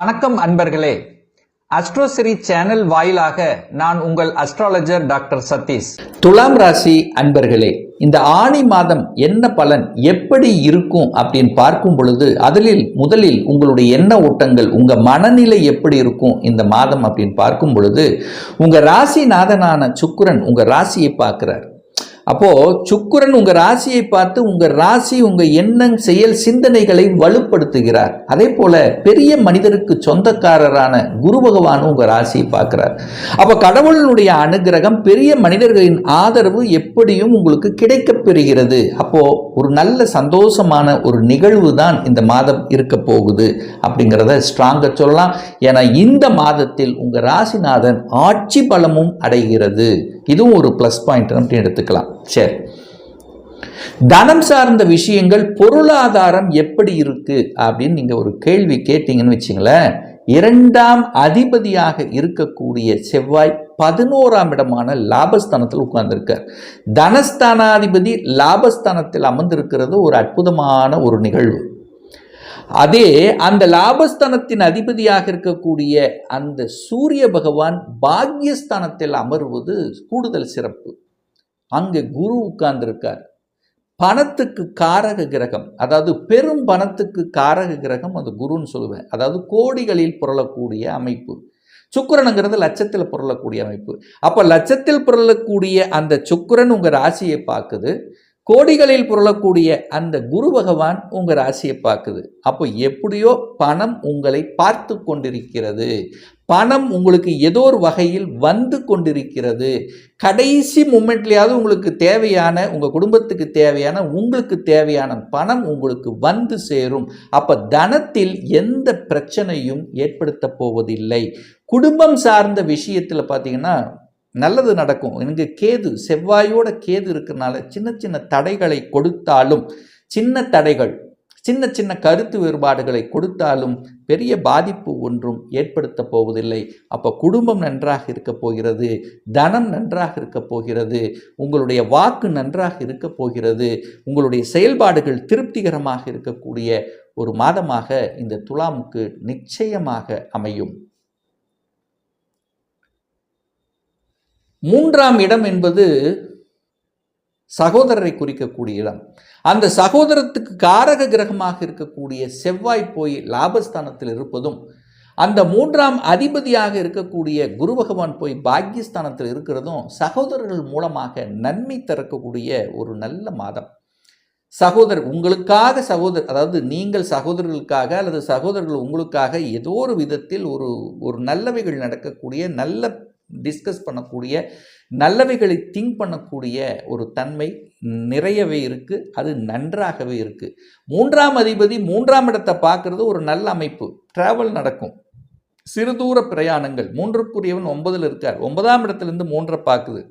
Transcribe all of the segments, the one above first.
வணக்கம் அன்பர்களே. அஸ்ட்ரோசிரி சேனல் வாயிலாக நான் உங்கள் அஸ்ட்ராலஜர் டாக்டர் சதீஷ். துலாம் ராசி அன்பர்களே இந்த ஆணி மாதம் என்ன பலன் எப்படி இருக்கும் அப்படின்னு பார்க்கும் பொழுது அதில் முதலில் உங்களுடைய எண்ண ஓட்டங்கள் உங்கள் மனநிலை எப்படி இருக்கும் இந்த மாதம் அப்படின்னு பார்க்கும் பொழுது உங்கள் ராசிநாதனான சுக்கரன் உங்கள் ராசியை பார்க்குறார். அப்போ சுக்குரன் உங்கள் ராசியை பார்த்து உங்கள் ராசி உங்கள் எண்ணம் செயல் சிந்தனைகளை வலுப்படுத்துகிறார். அதே போல் பெரிய மனிதருக்கு சொந்தக்காரரான குரு பகவான் உங்கள் ராசியை பார்க்குறார். அப்போ கடவுளினுடைய அனுகிரகம் பெரிய மனிதர்களின் ஆதரவு எப்படியும் உங்களுக்கு கிடைக்கப் பெறுகிறது. அப்போது ஒரு நல்ல சந்தோஷமான ஒரு நிகழ்வு தான் இந்த மாதம் இருக்க போகுது அப்படிங்கிறத ஸ்ட்ராங்காக சொல்லலாம். ஏன்னா இந்த மாதத்தில் உங்கள் ராசிநாதன் ஆட்சி பலமும் அடைகிறது. இதுவும் ஒரு ப்ளஸ் பாயிண்ட் அப்படின்னு எடுத்துக்கலாம். சரி. தனம் சார்ந்த விஷயங்கள் பொருளாதாரம் எப்படி இருக்கு அப்படின்னு நீங்க ஒரு கேள்வி கேட்டீங்கன்னு வச்சுங்களேன். இரண்டாம் அதிபதியாக இருக்கக்கூடிய செவ்வாய் பதினோராம் இடமான லாபஸ்தானத்தில் உட்கார்ந்திருக்கார். தனஸ்தானாதிபதி லாபஸ்தானத்தில் அமர்ந்திருக்கிறது ஒரு அற்புதமான ஒரு நிகழ்வு. அதே அந்த லாபஸ்தானத்தின் அதிபதியாக இருக்கக்கூடிய அந்த சூரிய பகவான் பாக்யஸ்தானத்தில் அமர்வது கூடுதல் சிறப்பு. அங்கே குரு உட்கார்ந்துருக்கார். பணத்துக்கு காரக கிரகம் அதாவது பெரும் பணத்துக்கு காரக கிரகம் அது குருன்னு சொல்லுவேன். அதாவது கோடிகளில் புரளக்கூடிய அமைப்பு. சுக்கரனுங்கிறது லட்சத்தில் புரளக்கூடிய அமைப்பு. அப்போ லட்சத்தில் புரளக்கூடிய அந்த சுக்கரன் உங்கள் ராசியை பார்க்குது. கோடிகளில் புரளக்கூடிய அந்த குரு பகவான் உங்க ராசியை பார்க்குது. அப்போ எப்படியோ பணம் உங்களை பார்த்து கொண்டிருக்கிறது. பணம் உங்களுக்கு ஏதோ ஒரு வகையில் வந்து கொண்டிருக்கிறது. கடைசி மூமெண்ட்லையாவது உங்களுக்கு தேவையான உங்கள் குடும்பத்துக்கு தேவையான உங்களுக்கு தேவையான பணம் உங்களுக்கு வந்து சேரும். அப்போ தனத்தில் எந்த பிரச்சனையும் ஏற்படுத்த போவதில்லை. குடும்பம் சார்ந்த விஷயத்தில் பார்த்தீங்கன்னா நல்லது நடக்கும். எனக்கு கேது செவ்வாயோட கேது இருக்கிறனால சின்ன சின்ன தடைகளை கொடுத்தாலும் சின்ன தடைகள் சின்ன சின்ன கருத்து வேறுபாடுகளை கொடுத்தாலும் பெரிய பாதிப்பு ஒன்றும் ஏற்படுத்த போவதில்லை. அப்போ குடும்பம் நன்றாக இருக்க போகிறது தனம் நன்றாக இருக்க போகிறது உங்களுடைய வாக்கு நன்றாக இருக்க போகிறது உங்களுடைய செயல்பாடுகள் திருப்திகரமாக இருக்கக்கூடிய ஒரு மாதமாக இந்த துலாமுக்கு நிச்சயமாக அமையும். மூன்றாம் இடம் என்பது சகோதரரை குறிக்கக்கூடிய இடம். அந்த சகோதரத்துக்கு காரக கிரகமாக இருக்கக்கூடிய செவ்வாய் போய் லாபஸ்தானத்தில் இருப்பதும் அந்த மூன்றாம் அதிபதியாக இருக்கக்கூடிய குரு பகவான் போய் பாக்கியஸ்தானத்தில் இருக்கிறதும் சகோதரர்கள் மூலமாக நன்மை திறக்கக்கூடிய ஒரு நல்ல மாதம். சகோதரர் உங்களுக்காக சகோதரர் அதாவது நீங்கள் சகோதரர்களுக்காக அல்லது சகோதரர்கள் உங்களுக்காக ஏதோ ஒரு விதத்தில் ஒரு ஒரு நல்லவைகள் நடக்கக்கூடிய நல்ல டிஸ்கஸ் பண்ணக்கூடிய நல்லவைகளை திங்க் பண்ணக்கூடிய ஒரு தன்மை நிறையவே இருக்குது அது நன்றாகவே இருக்குது மூன்றாம் அதிபதி மூன்றாம் இடத்தை பார்க்குறது ஒரு நல்ல அமைப்பு. ட்ராவல் நடக்கும். சிறுதூர பிரயாணங்கள். மூன்றுக்குரியவன் ஒன்பதில் இருக்கார். ஒன்பதாம் இடத்துலேருந்து மூன்றை பார்க்குது.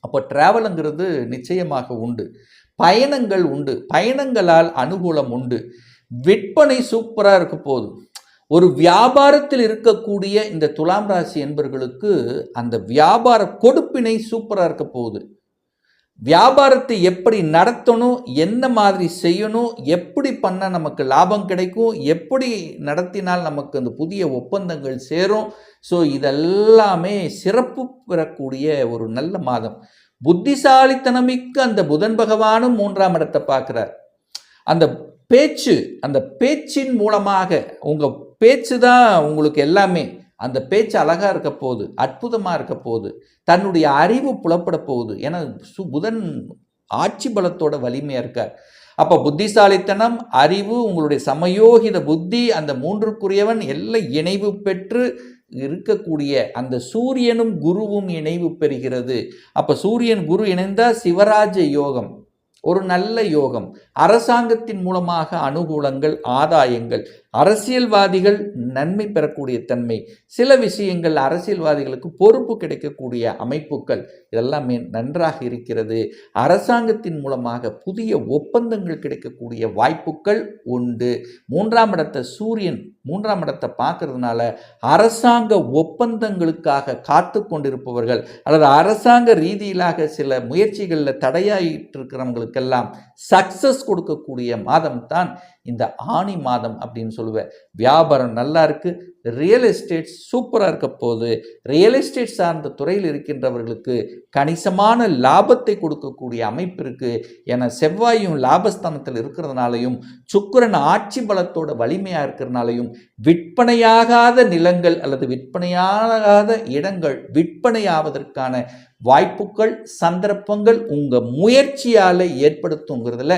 அப்போ ட்ராவலுங்கிறது நிச்சயமாக உண்டு. பயணங்கள் உண்டு. பயணங்களால் அனுகூலம் உண்டு. விற்பனை சூப்பராக இருக்க போகுது. ஒரு வியாபாரத்தில் இருக்கக்கூடிய இந்த துலாம் ராசி என்பர்களுக்கு அந்த வியாபார கொடுப்பினை சூப்பராக இருக்க போகுது. வியாபாரத்தை எப்படி நடத்தணும் என்ன மாதிரி செய்யணும் எப்படி பண்ணால் நமக்கு லாபம் கிடைக்கும் எப்படி நடத்தினால் நமக்கு அந்த புதிய ஒப்பந்தங்கள் சேரும். ஸோ இதெல்லாமே சிறப்பு பெறக்கூடிய ஒரு நல்ல மாதம். புத்திசாலித்தனமிக்க அந்த புதன் பகவானும் மூன்றாம் இடத்தை பார்க்குறார். அந்த பேச்சு அந்த பேச்சின் மூலமாக உங்கள் பேச்சு தான் உங்களுக்கு எல்லாமே. அந்த பேச்சு அழகாக இருக்க போகுது அற்புதமாக இருக்க போகுது. தன்னுடைய அறிவு புலப்பட போகுது. ஏன்னா சு புதன் ஆட்சி பலத்தோட வலிமையாக இருக்கார். அப்போ புத்திசாலித்தனம் அறிவு உங்களுடைய சமயோகித புத்தி அந்த மூன்றுக்குரியவன் எல்லாம் இணைவு பெற்று இருக்கக்கூடிய அந்த சூரியனும் குருவும் இணைவு பெறுகிறது. அப்போ சூரியன் குரு இணைந்தால் சிவராஜ யோகம் ஒரு நல்ல யோகம். அரசாங்கத்தின் மூலமாக அனுகூலங்கள் ஆதாயங்கள் அரசியல்வாதிகள் நன்மை பெறக்கூடிய தன்மை. சில விஷயங்கள் அரசியல்வாதிகளுக்கு பொறுப்பு கிடைக்கக்கூடிய அமைப்புகள் இதெல்லாமே நன்றாக இருக்கிறது. அரசாங்கத்தின் மூலமாக புதிய ஒப்பந்தங்கள் கிடைக்கக்கூடிய வாய்ப்புகள் உண்டு. மூன்றாம் இடத்தை சூரியன் மூன்றாம் இடத்தை பார்க்கறதுனால அரசாங்க ஒப்பந்தங்களுக்காக காத்து கொண்டிருப்பவர்கள் அல்லது அரசாங்க ரீதியிலாக சில முயற்சிகளில் தடையாயிட்டு இருக்கிறவங்களுக்கெல்லாம் சக்சஸ் கொடுக்கக்கூடிய மாதம் தான் இந்த ஆணி மாதம் அப்படின்னு சொல்லுவேன். வியாபாரம் நல்லா இருக்கு. ரியல் எஸ்டேட் சூப்பராக இருக்க போது ரியல் எஸ்டேட் சார்ந்த துறையில் இருக்கின்றவர்களுக்கு கணிசமான லாபத்தை கொடுக்கக்கூடிய அமைப்பு இருக்குது என செவ்வாயும் லாபஸ்தானத்தில் இருக்கிறதுனாலையும் சுக்கிரன் ஆட்சி பலத்தோட வலிமையாக இருக்கிறதுனாலையும் விற்பனையாகாத நிலங்கள் அல்லது விற்பனையாகாத இடங்கள் விற்பனையாவதற்கான வாய்ப்புகள் சந்தர்ப்பங்கள் உங்கள் முயற்சியால் ஏற்படுத்துங்கிறதுல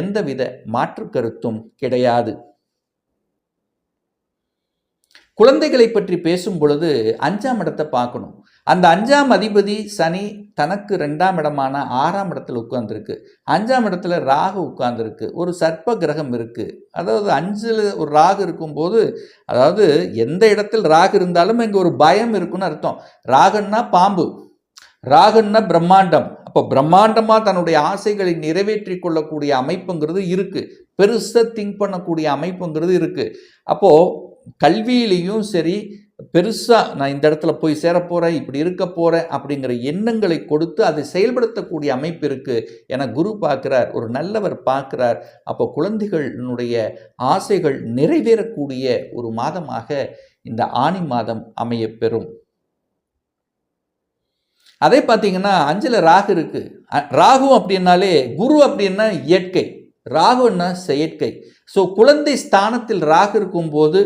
எந்தவித மாற்று கருத்தும் கிடையாது. குழந்தைகளை பற்றி பேசும் பொழுது அஞ்சாம் இடத்தை பார்க்கணும். அந்த அஞ்சாம் அதிபதி சனி தனக்கு ரெண்டாம் இடமான ஆறாம் இடத்துல உட்கார்ந்துருக்கு. அஞ்சாம் இடத்துல ராகு உட்கார்ந்துருக்கு. ஒரு சர்ப்ப கிரகம் இருக்குது அதாவது அஞ்சில் ஒரு ராகு இருக்கும்போது அதாவது எந்த இடத்தில் ராகு இருந்தாலும் இங்கே ஒரு பயம் இருக்குன்னு அர்த்தம். ராகுன்னா பாம்பு. ராகுன்னா பிரம்மாண்டம். அப்போ பிரம்மாண்டமாக தன்னுடைய ஆசைகளை நிறைவேற்றி கொள்ளக்கூடிய அமைப்புங்கிறது இருக்குது பெருசாக திங்க் பண்ணக்கூடிய அமைப்புங்கிறது இருக்குது அப்போது கல்வியிலையும் சரி பெருசாக நான் இந்த இடத்துல போய் சேரப்போகிறேன் இப்படி இருக்க போகிறேன் அப்படிங்கிற எண்ணங்களை கொடுத்து அதை செயல்படுத்தக்கூடிய அமைப்பு இருக்குது என குரு பார்க்குறார் ஒரு நல்லவர் பார்க்குறார். அப்போ குழந்தைகளினுடைய ஆசைகள் நிறைவேறக்கூடிய ஒரு மாதமாக இந்த ஆணி மாதம் அமைய பெறும் அதே பார்த்தீங்கன்னா அஞ்சில் ராகு இருக்குது ராகு அப்படின்னாலே குரு அப்படின்னா இயற்கை. ராகுன்னா செயற்கை. ஸோ குழந்தை ஸ்தானத்தில் ராகு இருக்கும்போது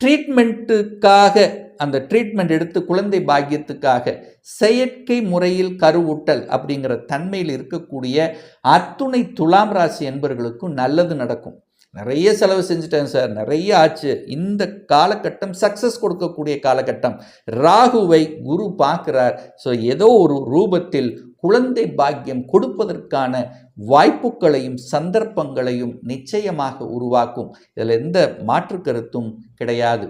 ட்ரீட்மெண்ட்டுக்காக அந்த ட்ரீட்மெண்ட் எடுத்து குழந்தை பாக்கியத்துக்காக செயற்கை முறையில் கருவூட்டல் அப்படிங்கிற தன்மையில் இருக்கக்கூடிய அத்துணை துலாம் ராசி என்பவர்களுக்கும் நல்லது நடக்கும். நிறைய செலவு செஞ்சுட்டேன் சார். நிறைய ஆச்சு. இந்த காலகட்டம் சக்ஸஸ் கொடுக்கக்கூடிய காலகட்டம். ராகுவை குரு பார்க்கிறார். ஸோ ஏதோ ஒரு ரூபத்தில் குழந்தை பாக்கியம் கொடுப்பதற்கான வாய்ப்புகளையும் சந்தர்ப்பங்களையும் நிச்சயமாக உருவாக்கும். இதில் எந்த மாற்று கருத்தும் கிடையாது.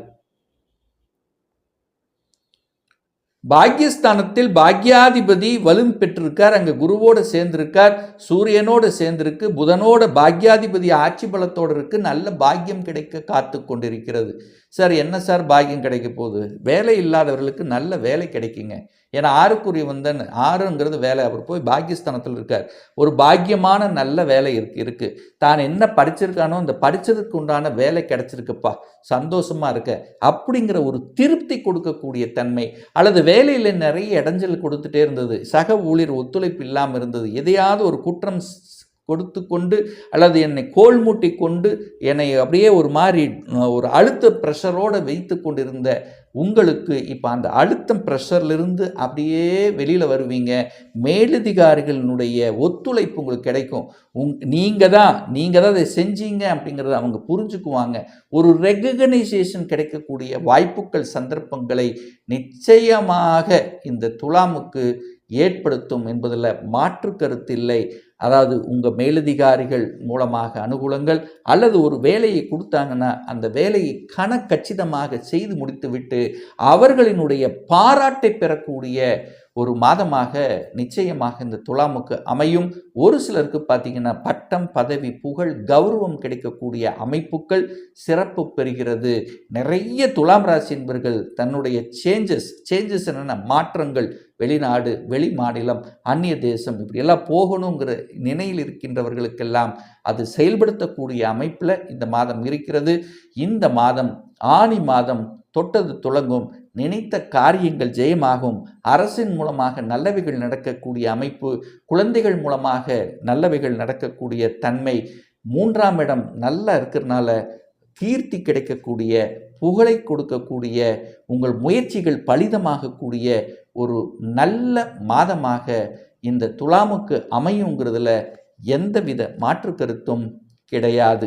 பாக்யஸ்தானத்தில் பாக்யாதிபதி வலும் பெற்றிருக்கார் அங்கே குருவோடு சேர்ந்திருக்கார் சூரியனோடு சேர்ந்திருக்கு புதனோட பாக்யாதிபதி ஆட்சி பலத்தோடு இருக்கு நல்ல பாக்கியம் கிடைக்க காத்து கொண்டிருக்கிறது. சார் என்ன சார் பாக்கியம் கிடைக்க போகுது? வேலை இல்லாதவர்களுக்கு நல்ல வேலை கிடைக்குங்க. ஏன்னா ஆறுக்குரிய வந்தன் ஆறுங்கிறது வேலை. அவர் போய் பாகிஸ்தானத்தில் இருக்கார். ஒரு பாக்கியமான நல்ல வேலை இருக்கு இருக்கு. தான் என்ன படிச்சிருக்கானோ அந்த படித்ததுக்கு உண்டான வேலை கிடைச்சிருக்குப்பா. சந்தோஷமாக இருக்க அப்படிங்கிற ஒரு திருப்தி கொடுக்கக்கூடிய தன்மை அல்லது வேலையில் நிறைய இடைஞ்சல் கொடுத்துட்டே இருந்தது சக ஊழியர் ஒத்துழைப்பு இல்லாமல் இருந்தது எதையாவது ஒரு குற்றம் கொடுத்து கொண்டு அல்லது என்னை கோல் மூட்டி கொண்டு என்னை அப்படியே ஒரு மாதிரி ஒரு அழுத்த ப்ரெஷரோடு வைத்து கொண்டிருந்த உங்களுக்கு இப்போ அந்த அழுத்தம் ப்ரெஷர்லேருந்து அப்படியே வெளியில் வருவீங்க. மேலதிகாரிகளினுடைய ஒத்துழைப்பு உங்களுக்கு கிடைக்கும். உங் நீங்கள் தான் நீங்கள் தான் அதை செஞ்சீங்க அப்படிங்கிறத அவங்க புரிஞ்சுக்குவாங்க. ஒரு ரெகனைசேஷன் கிடைக்கக்கூடிய வாய்ப்புகள் சந்தர்ப்பங்களை நிச்சயமாக இந்த துலாமுக்கு ஏற்படுத்தும் என்பதில் மாற்று கருத்தில்லை அதாவது உங்கள் மேலதிகாரிகள் மூலமாக அனுகூலங்கள் அல்லது ஒரு வேலையை கொடுத்தாங்கன்னா அந்த வேலையை கணக்கச்சிதமாக செய்து முடித்துவிட்டு அவர்களினுடைய பாராட்டை பெறக்கூடிய ஒரு மாதமாக நிச்சயமாக இந்த துலாமுக்கு அமையும். ஒரு சிலருக்கு பார்த்தீங்கன்னா பட்டம் பதவி புகழ் கௌரவம் கிடைக்கக்கூடிய அமைப்புகள் சிறப்பு பெறுகிறது. நிறைய துலாம் ராசி என்பர்கள் தன்னுடைய சேஞ்சஸ் சேஞ்சஸ் என்னென்ன? மாற்றங்கள் வெளிநாடு வெளி மாநிலம் அந்நிய தேசம் இப்படியெல்லாம் போகணுங்கிற நினையில் இருக்கின்றவர்களுக்கெல்லாம் அது செயல்படுத்தக்கூடிய அமைப்பில் இந்த மாதம் இருக்கிறது. இந்த மாதம் ஆணி மாதம் தொட்டது துளங்கும். நினைத்த காரியங்கள் ஜெயமாகும். அரசின் மூலமாக நல்லவைகள் நடக்கக்கூடிய அமைப்பு குழந்தைகள் மூலமாக நல்லவைகள் நடக்கக்கூடிய தன்மை மூன்றாம் இடம் நல்லா இருக்கிறனால கீர்த்தி கிடைக்கக்கூடிய புகழை கொடுக்கக்கூடிய உங்கள் முயற்சிகள் பலிதமாகக்கூடிய ஒரு நல்ல மாதமாக இந்த துலாமுக்கு அமையுங்கிறதுல எந்தவித மாற்று கருத்தும் கிடையாது.